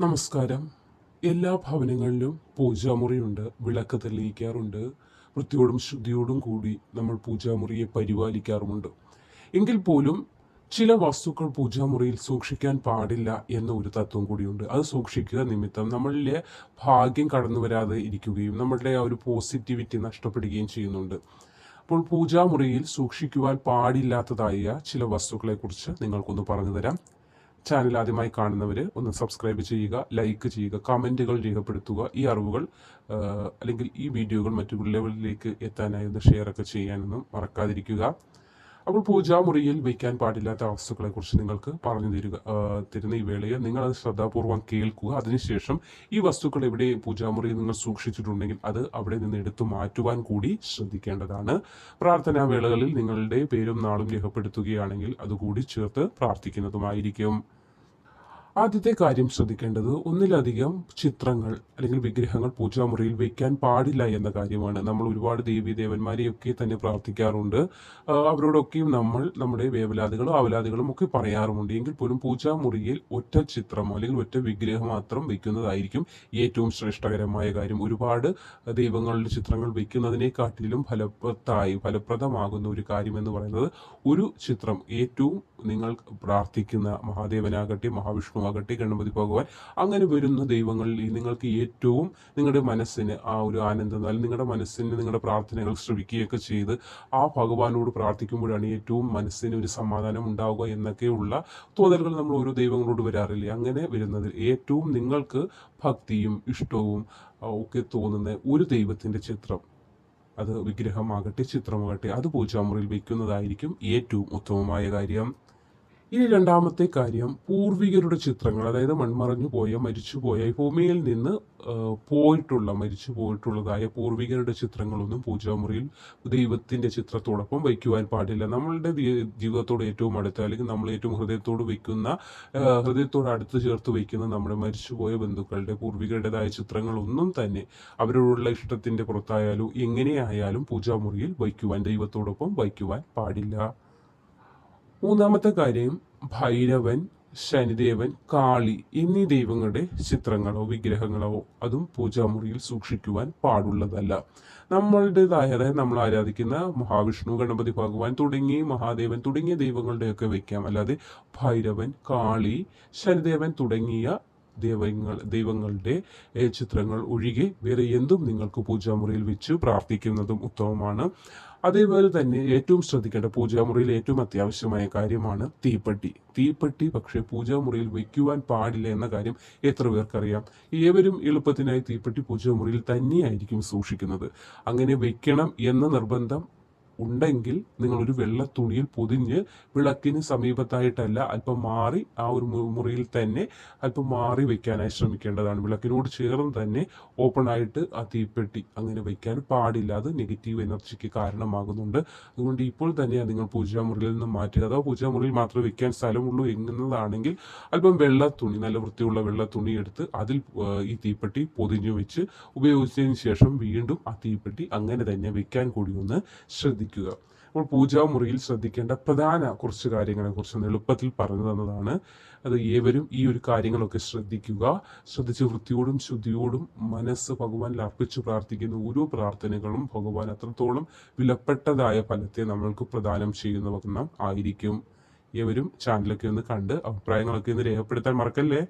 നമസ്കാരം. എല്ലാ ഭവനങ്ങളിലും പൂജാമുറിയുണ്ട്. വിളക്ക് തെളിയിക്കാറുണ്ട്. വൃത്തിയോടും ശുദ്ധിയോടും കൂടി നമ്മൾ പൂജാമുറിയെ പരിപാലിക്കാറുമുണ്ട്. എങ്കിൽ പോലും ചില വസ്തുക്കൾ പൂജാമുറിയിൽ സൂക്ഷിക്കാൻ പാടില്ല എന്ന ഒരു തത്വം കൂടിയുണ്ട്. അത് സൂക്ഷിക്കുക നിമിത്തം നമ്മളിലെ ഭാഗ്യം കടന്നു വരാതെ ഇരിക്കുകയും നമ്മളുടെ ആ ഒരു പോസിറ്റിവിറ്റി നഷ്ടപ്പെടുകയും ചെയ്യുന്നുണ്ട്. അപ്പോൾ പൂജാമുറിയിൽ സൂക്ഷിക്കുവാൻ പാടില്ലാത്തതായ ചില വസ്തുക്കളെക്കുറിച്ച് നിങ്ങൾക്കൊന്ന് പറഞ്ഞു തരാം. ചാനൽ ആദ്യമായി കാണുന്നവർ ഒന്ന് സബ്സ്ക്രൈബ് ചെയ്യുക ലൈക്ക് ചെയ്യുക കമന്റുകൾ രേഖപ്പെടുത്തുക ഈ അറിവുകൾ അല്ലെങ്കിൽ ഈ വീഡിയോകൾ മറ്റു ലെവലിലേക്ക് എത്താനായി ഒന്ന് ഷെയർ ഒക്കെ ചെയ്യാനൊന്നും മറക്കാതിരിക്കുക. അപ്പോൾ പൂജാമുറിയിൽ വയ്ക്കാൻ പാടില്ലാത്ത വസ്തുക്കളെക്കുറിച്ച് നിങ്ങൾക്ക് പറഞ്ഞു തരിക തരുന്ന ഈ വേളയിൽ നിങ്ങൾ അത് ശ്രദ്ധാപൂർവം കേൾക്കുക. അതിനുശേഷം ഈ വസ്തുക്കൾ എവിടെ പൂജാമുറിയിൽ നിങ്ങൾ സൂക്ഷിച്ചിട്ടുണ്ടെങ്കിൽ അത് അവിടെ നിന്ന് എടുത്തു മാറ്റുവാൻ കൂടി ശ്രദ്ധിക്കേണ്ടതാണ്. പ്രാർത്ഥനാ വേളകളിൽ നിങ്ങളുടെ പേരും നാളും രേഖപ്പെടുത്തുകയാണെങ്കിൽ അതുകൂടി ചേർത്ത് പ്രാർത്ഥിക്കുന്നതുമായിരിക്കും. ആദ്യത്തെ കാര്യം ശ്രദ്ധിക്കേണ്ടത് ഒന്നിലധികം ചിത്രങ്ങൾ അല്ലെങ്കിൽ വിഗ്രഹങ്ങൾ പൂജാമുറിയിൽ വയ്ക്കാൻ പാടില്ല എന്ന കാര്യമാണ്. നമ്മൾ ഒരുപാട് ദേവി ദേവന്മാരെയൊക്കെ തന്നെ പ്രാർത്ഥിക്കാറുണ്ട്. അവരോടൊക്കെയും നമ്മൾ നമ്മുടെ വേവലാതികളും അവലാദികളും ഒക്കെ പറയാറുമുണ്ട്. എങ്കിൽ പോലും പൂജാമുറിയിൽ ഒറ്റ ചിത്രമോ അല്ലെങ്കിൽ ഒറ്റ വിഗ്രഹം മാത്രം വയ്ക്കുന്നതായിരിക്കും ഏറ്റവും ശ്രേഷ്ഠകരമായ കാര്യം. ഒരുപാട് ദൈവങ്ങളുടെ ചിത്രങ്ങൾ വയ്ക്കുന്നതിനെക്കാട്ടിലും ഫലപ്രദമായി ഫലപ്രദമാകുന്ന ഒരു കാര്യം എന്ന് പറയുന്നത് ഒരു ചിത്രം ഏറ്റവും നിങ്ങൾ പ്രാർത്ഥിക്കുന്ന മഹാദേവനാകട്ടെ മഹാവിഷ്ണു ആകട്ടെ ഗണപതി ഭഗവാൻ. അങ്ങനെ വരുന്ന ദൈവങ്ങളിൽ നിങ്ങൾക്ക് ഏറ്റവും നിങ്ങളുടെ മനസ്സിന് ആ ഒരു ആനന്ദം അല്ലെങ്കിൽ നിങ്ങളുടെ മനസ്സിന് നിങ്ങളുടെ പ്രാർത്ഥനകൾ ശ്രവിക്കുകയൊക്കെ ചെയ്ത് ആ ഭഗവാനോട് പ്രാർത്ഥിക്കുമ്പോഴാണ് ഏറ്റവും മനസ്സിന് ഒരു സമാധാനം ഉണ്ടാവുക എന്നൊക്കെയുള്ള തോന്നലുകൾ നമ്മൾ ഓരോ ദൈവങ്ങളോട് വരാറില്ലേ? അങ്ങനെ വരുന്നതിൽ ഏറ്റവും നിങ്ങൾക്ക് ഭക്തിയും ഇഷ്ടവും ഒക്കെ തോന്നുന്ന ഒരു ദൈവത്തിന്റെ ചിത്രം. അത് വിഗ്രഹമാകട്ടെ ചിത്രമാകട്ടെ അത് പൂജാമുറിയിൽ വയ്ക്കുന്നതായിരിക്കും ഏറ്റവും ഉത്തമമായ കാര്യം. ഇനി രണ്ടാമത്തെ കാര്യം പൂർവികരുടെ ചിത്രങ്ങൾ അതായത് മൺമറഞ്ഞു പോയ മരിച്ചുപോയ ഭൂമിയിൽ നിന്ന് പോയിട്ടുള്ള മരിച്ചു പോയിട്ടുള്ളതായ പൂർവികരുടെ ചിത്രങ്ങളൊന്നും പൂജാമുറിയിൽ ദൈവത്തിന്റെ ചിത്രത്തോടൊപ്പം വയ്ക്കുവാൻ പാടില്ല. നമ്മളുടെ ജീവിതത്തോട് ഏറ്റവും അടുത്ത അല്ലെങ്കിൽ നമ്മൾ ഏറ്റവും ഹൃദയത്തോട് വയ്ക്കുന്ന ഹൃദയത്തോട് അടുത്ത് ചേർത്ത് വയ്ക്കുന്ന നമ്മുടെ മരിച്ചുപോയ ബന്ധുക്കളുടെ പൂർവികരുടേതായ ചിത്രങ്ങളൊന്നും തന്നെ അവരോടുള്ള ഇഷ്ടത്തിന്റെ പുറത്തായാലും എങ്ങനെയായാലും പൂജാമുറിയിൽ വയ്ക്കുവാൻ ദൈവത്തോടൊപ്പം വയ്ക്കുവാൻ പാടില്ല. മൂന്നാമത്തെ കാര്യം ഭൈരവൻ ശനിദേവൻ കാളി എന്നീ ദൈവങ്ങളുടെ ചിത്രങ്ങളോ വിഗ്രഹങ്ങളോ അതും പൂജാമുറിയിൽ സൂക്ഷിക്കുവാൻ പാടുള്ളതല്ല. നമ്മളുടേതായ നമ്മൾ ആരാധിക്കുന്ന മഹാവിഷ്ണു ഗണപതി ഭഗവാൻ തുടങ്ങി മഹാദേവൻ തുടങ്ങിയ ദൈവങ്ങളുടെയൊക്കെ വെക്കാം. അല്ലാതെ ഭൈരവൻ കാളി ശനിദേവൻ തുടങ്ങിയ ദൈവങ്ങൾ ദൈവങ്ങളുടെ ചിത്രങ്ങൾ ഒഴികെ വേറെ എന്തും നിങ്ങൾക്ക് പൂജാമുറിയിൽ വെച്ച് പ്രാർത്ഥിക്കുന്നതും ഉത്തമമാണ്. അതേപോലെ തന്നെ ഏറ്റവും ശ്രദ്ധിക്കേണ്ട പൂജാമുറിയിൽ ഏറ്റവും അത്യാവശ്യമായ കാര്യമാണ് തീപ്പെട്ടി. തീപ്പെട്ടി പക്ഷേ പൂജാമുറിയിൽ വയ്ക്കുവാൻ പാടില്ല എന്ന കാര്യം എത്ര പേർക്കറിയാം? ഏവരും എളുപ്പത്തിനായി തീപ്പെട്ടി പൂജാമുറിയിൽ തന്നെയായിരിക്കും സൂക്ഷിക്കുന്നത്. അങ്ങനെ വെക്കണം എന്ന നിർബന്ധം ഉണ്ടെങ്കിൽ നിങ്ങൾ ഒരു വെള്ള തുണിയിൽ പൊതിഞ്ഞ് വിളക്കിന് സമീപത്തായിട്ടല്ല അല്പം മാറി ആ ഒരു മുറിയിൽ തന്നെ അല്പം മാറി വെക്കാനായി ശ്രമിക്കേണ്ടതാണ്. വിളക്കിനോട് ചേർന്ന് തന്നെ ഓപ്പൺ ആയിട്ട് ആ തീപ്പെട്ടി അങ്ങനെ വയ്ക്കാൻ പാടില്ല. അത് നെഗറ്റീവ് എനർജിക്ക് കാരണമാകുന്നുണ്ട്. അതുകൊണ്ട് ഇപ്പോൾ തന്നെ നിങ്ങൾ പൂജാമുറിയിൽ നിന്ന് മാറ്റുക അഥവാ പൂജാമുറിയിൽ മാത്രമേ വെക്കാൻ സ്ഥലമുള്ളൂ എങ്ങനെയാണെങ്കിൽ അല്പം വെള്ള തുണി നല്ല വൃത്തിയുള്ള വെള്ള തുണി എടുത്ത് അതിൽ ഈ തീപ്പെട്ടി പൊതിഞ്ഞു വെച്ച് ഉപയോഗിച്ചതിന് ശേഷം വീണ്ടും ആ തീപ്പെട്ടി അങ്ങനെ തന്നെ വെക്കാൻ കൂടി ഒന്ന് ശ്രദ്ധിക്കുക. അപ്പോൾ പൂജാമുറിയിൽ ശ്രദ്ധിക്കേണ്ട പ്രധാന കുറച്ച് കാര്യങ്ങളെ കുറിച്ച് എളുപ്പത്തിൽ പറഞ്ഞു തന്നതാണ്. അത് ഏവരും ഈ ഒരു കാര്യങ്ങളൊക്കെ ശ്രദ്ധിക്കുക. ശ്രദ്ധിച്ച് വൃത്തിയോടും ശുദ്ധിയോടും മനസ്സ് ഭഗവാനിൽ അർപ്പിച്ചു പ്രാർത്ഥിക്കുന്ന ഓരോ പ്രാർത്ഥനകളും ഭഗവാൻ അത്രത്തോളം വിലപ്പെട്ടതായ ഫലത്തെ നമ്മൾക്ക് പ്രദാനം ചെയ്യുന്ന ആയിരിക്കും. ഏവരും ചാനലൊക്കെ ഒന്ന് കണ്ട് അഭിപ്രായങ്ങളൊക്കെ ഒന്ന് രേഖപ്പെടുത്താൻ മറക്കല്ലേ?